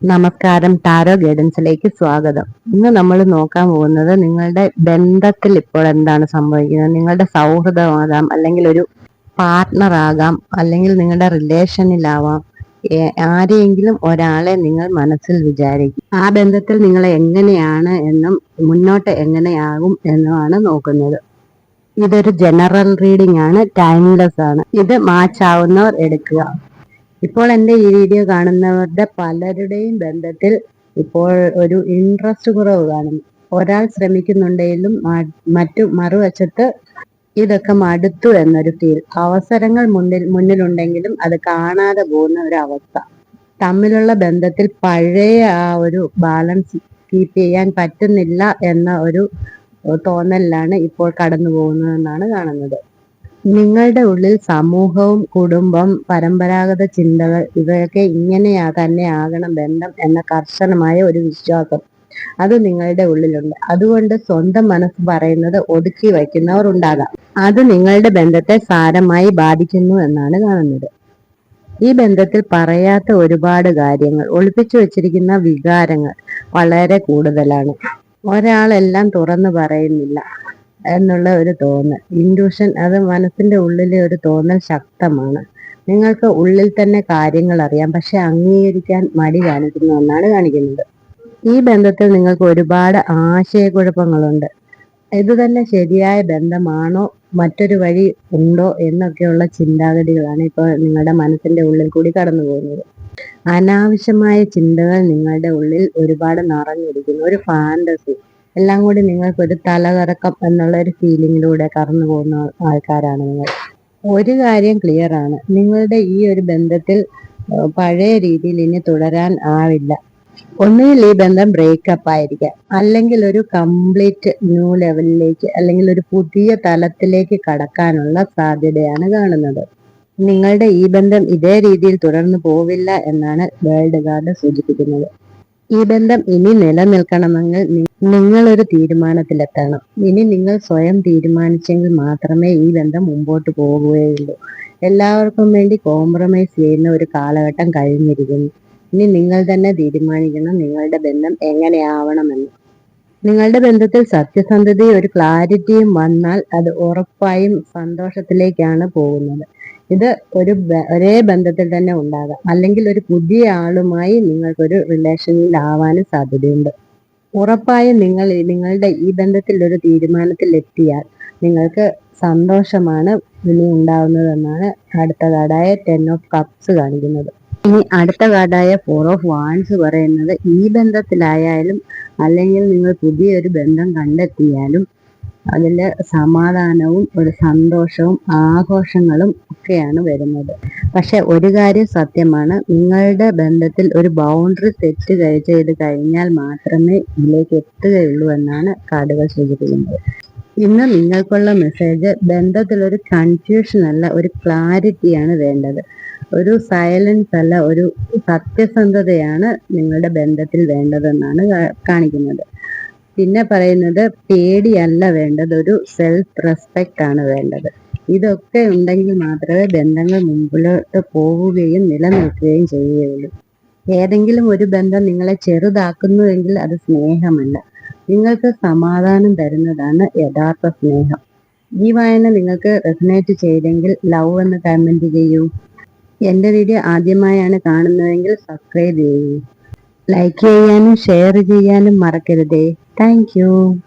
നമസ്കാരം ടാരോ ഗൈഡൻസിലേക്ക് സ്വാഗതം. ഇന്ന് നമ്മൾ നോക്കാൻ പോകുന്നത് നിങ്ങളുടെ ബന്ധത്തിൽ ഇപ്പോൾ എന്താണ് സംഭവിക്കുന്നത്? നിങ്ങളുടെ സൗഹൃദമാകാം അല്ലെങ്കിൽ ഒരു പാർട്ട്ണർ ആകാം അല്ലെങ്കിൽ നിങ്ങളുടെ റിലേഷനിലാവാം ആരെയെങ്കിലും ഒരാളെ നിങ്ങൾ മനസ്സിൽ വിചാരിക്കും. ആ ബന്ധത്തിൽ നിങ്ങൾ എങ്ങനെയാണ് എന്നും മുന്നോട്ട് എങ്ങനെയാകും എന്നുമാണ് നോക്കുന്നത്. ഇതൊരു ജനറൽ റീഡിംഗ് ആണ് ടൈംലെസ് ആണ്. ഇത് മാച്ച് ആവുന്നവർ എടുക്കുക. ഇപ്പോൾ എന്റെ ഈ വീഡിയോ കാണുന്നവരുടെ പലരുടെയും ബന്ധത്തിൽ ഇപ്പോൾ ഒരു ഇൻട്രസ്റ്റ് കുറവ് കാണുന്നു ഒരാൾ ശ്രമിക്കുന്നുണ്ടെങ്കിലും മറ്റു മറുവശത്ത് ഇതൊക്കെ മടുത്തു എന്നൊരു ഫീൽ അവസരങ്ങൾ മുന്നിൽ മുന്നിലുണ്ടെങ്കിലും അത് കാണാതെ പോകുന്ന ഒരു അവസ്ഥ. തമ്മിലുള്ള ബന്ധത്തിൽ പഴയ ആ ഒരു ബാലൻസ് കീപ്പ് ചെയ്യാൻ പറ്റുന്നില്ല എന്ന ഒരു തോന്നലിലാണ് ഇപ്പോൾ കടന്നു പോകുന്നതെന്നാണ് കാണുന്നത്. നിങ്ങളുടെ ഉള്ളിൽ സമൂഹവും കുടുംബം പരമ്പരാഗത ചിന്തകൾ ഇവയൊക്കെ ഇങ്ങനെയാ തന്നെ ആകണം ബന്ധം എന്ന കർശനമായ ഒരു വിശ്വാസം അത് നിങ്ങളുടെ ഉള്ളിലുണ്ട്. അതുകൊണ്ട് സ്വന്തം മനസ്സ് പറയുന്നത് ഒതുക്കി വയ്ക്കുന്നവർ ഉണ്ടാകാം. അത് നിങ്ങളുടെ ബന്ധത്തെ സാരമായി ബാധിക്കുന്നു എന്നാണ് കാണുന്നത്. ഈ ബന്ധത്തിൽ പറയാത്ത ഒരുപാട് കാര്യങ്ങൾ ഒളിപ്പിച്ചു വെച്ചിരിക്കുന്ന വികാരങ്ങൾ വളരെ കൂടുതലാണ്. ഒരാളെല്ലാം തുറന്നു പറയുന്നില്ല. എന്നുള്ള ഒരു തോന്നൽ. ഇൻഡ്യൂഷൻ അത് മനസ്സിന്റെ ഉള്ളിലെ ഒരു തോന്നൽ ശക്തമാണ്. നിങ്ങൾക്ക് ഉള്ളിൽ തന്നെ കാര്യങ്ങൾ അറിയാം. പക്ഷെ അംഗീകരിക്കാൻ മടി കാണിക്കുന്ന ഒന്നാണ് കാണിക്കുന്നത്. ഈ ബന്ധത്തിൽ നിങ്ങൾക്ക് ഒരുപാട് ആശയക്കുഴപ്പങ്ങളുണ്ട്. ഇത് തന്നെ ശരിയായ ബന്ധമാണോ മറ്റൊരു വഴി ഉണ്ടോ എന്നൊക്കെയുള്ള ചിന്താഗതികളാണ് ഇപ്പോൾ നിങ്ങളുടെ മനസ്സിന്റെ ഉള്ളിൽ കൂടി കടന്നു പോകുന്നത്. അനാവശ്യമായ ചിന്തകൾ നിങ്ങളുടെ ഉള്ളിൽ ഒരുപാട് നിറഞ്ഞിരിക്കുന്നു. ഒരു ഫാന്റസി എല്ലാം കൂടി നിങ്ങൾക്ക് ഒരു തലകറക്കം എന്നുള്ള ഒരു ഫീലിങ്ങിലൂടെ കടന്നു പോകുന്ന ആൾക്കാരാണ് നിങ്ങൾ. ഒരു കാര്യം ക്ലിയർ ആണ്. നിങ്ങളുടെ ഈ ഒരു ബന്ധത്തിൽ പഴയ രീതിയിൽ ഇനി തുടരാൻ ആവില്ല. ഒന്നുകിൽ ഈ ബന്ധം ബ്രേക്കപ്പ് ആയിരിക്കാം. അല്ലെങ്കിൽ ഒരു കംപ്ലീറ്റ് ന്യൂ ലെവലിലേക്ക് അല്ലെങ്കിൽ ഒരു പുതിയ തലത്തിലേക്ക് കടക്കാനുള്ള സാധ്യതയാണ് കാണുന്നത്. നിങ്ങളുടെ ഈ ബന്ധം ഇതേ രീതിയിൽ തുടർന്നു പോവില്ല എന്നാണ് വേൾഡ് ഗാർഡ് സൂചിപ്പിക്കുന്നത്. ഈ ബന്ധം ഇനി നിലനിൽക്കണമെങ്കിൽ നിങ്ങൾ ഒരു തീരുമാനത്തിലെത്തണം. ഇനി നിങ്ങൾ സ്വയം തീരുമാനിച്ചെങ്കിൽ മാത്രമേ ഈ ബന്ധം മുമ്പോട്ട് പോകുകയുള്ളൂ. എല്ലാവർക്കും വേണ്ടി കോംപ്രമൈസ് ചെയ്യുന്ന ഒരു കാലഘട്ടം കഴിഞ്ഞിരിക്കുന്നു. ഇനി നിങ്ങൾ തന്നെ തീരുമാനിക്കണം നിങ്ങളുടെ ബന്ധം എങ്ങനെയാവണമെന്ന്. നിങ്ങളുടെ ബന്ധത്തിൽ സത്യസന്ധതയും ഒരു ക്ലാരിറ്റിയും വന്നാൽ അത് ഉറപ്പായും സന്തോഷത്തിലേക്കാണ് പോകുന്നത്. ഇത് ഒരു ഒരേ ബന്ധത്തിൽ തന്നെ ഉണ്ടാകാം. അല്ലെങ്കിൽ ഒരു പുതിയ ആളുമായി നിങ്ങൾക്കൊരു റിലേഷനിൽ ആവാനും സാധ്യതയുണ്ട്. ഉറപ്പായും നിങ്ങൾ നിങ്ങളുടെ ഈ ബന്ധത്തിൽ ഒരു തീരുമാനത്തിൽ എത്തിയാൽ നിങ്ങൾക്ക് സന്തോഷമാണ് ഇനി ഉണ്ടാവുന്നതെന്നാണ് അടുത്ത കാർഡായ ടെൻ ഓഫ് കപ്സ് കാണിക്കുന്നത്. ഇനി അടുത്ത കാർഡായ ഫോർ ഓഫ് വാൻസ് പറയുന്നത് ഈ ബന്ധത്തിലായാലും അല്ലെങ്കിൽ നിങ്ങൾ പുതിയൊരു ബന്ധം കണ്ടെത്തിയാലും അതിൽ സമാധാനവും ഒരു സന്തോഷവും ആഘോഷങ്ങളും ഒക്കെയാണ് വരുന്നത്. പക്ഷെ ഒരു കാര്യം സത്യമാണ് നിങ്ങളുടെ ബന്ധത്തിൽ ഒരു ബൗണ്ടറി തെറ്റ് ചെയ്ത് കഴിഞ്ഞാൽ മാത്രമേ ഇതിലേക്ക് എത്തുകയുള്ളൂ എന്നാണ് കാർഡുകൾ സൂചിപ്പിക്കുന്നത്. ഇന്ന് നിങ്ങൾക്കുള്ള മെസ്സേജ് ബന്ധത്തിൽ ഒരു കൺഫ്യൂഷൻ അല്ല ഒരു ക്ലാരിറ്റിയാണ് വേണ്ടത്. ഒരു സൈലൻസ് അല്ല ഒരു സത്യസന്ധതയാണ് നിങ്ങളുടെ ബന്ധത്തിൽ വേണ്ടതെന്നാണ് കാണിക്കുന്നത്. പിന്നെ പറയുന്നത് പേടിയല്ല വേണ്ടത്. ഒരു സെൽഫ് റെസ്പെക്റ്റ് ആണ് വേണ്ടത്. ഇതൊക്കെ ഉണ്ടെങ്കിൽ മാത്രമേ ബന്ധങ്ങൾ മുമ്പിലോട്ട് പോവുകയും നിലനിൽക്കുകയും ചെയ്യുകയുള്ളൂ. ഏതെങ്കിലും ഒരു ബന്ധം നിങ്ങളെ ചെറുതാക്കുന്നുവെങ്കിൽ അത് സ്നേഹമല്ല. നിങ്ങൾക്ക് സമാധാനം തരുന്നതാണ് യഥാർത്ഥ സ്നേഹം. ഈ വായന നിങ്ങൾക്ക് റെസിനേറ്റ് ചെയ്തെങ്കിൽ ലവ് എന്ന് കമന്റ് ചെയ്യൂ. എന്റെ വീഡിയോ ആദ്യമായാണ് കാണുന്നതെങ്കിൽ സബ്സ്ക്രൈബ് ചെയ്യൂ. ലൈക്ക് ചെയ്യാനും ഷെയർ ചെയ്യാനും മറക്കരുതേ. Thank you.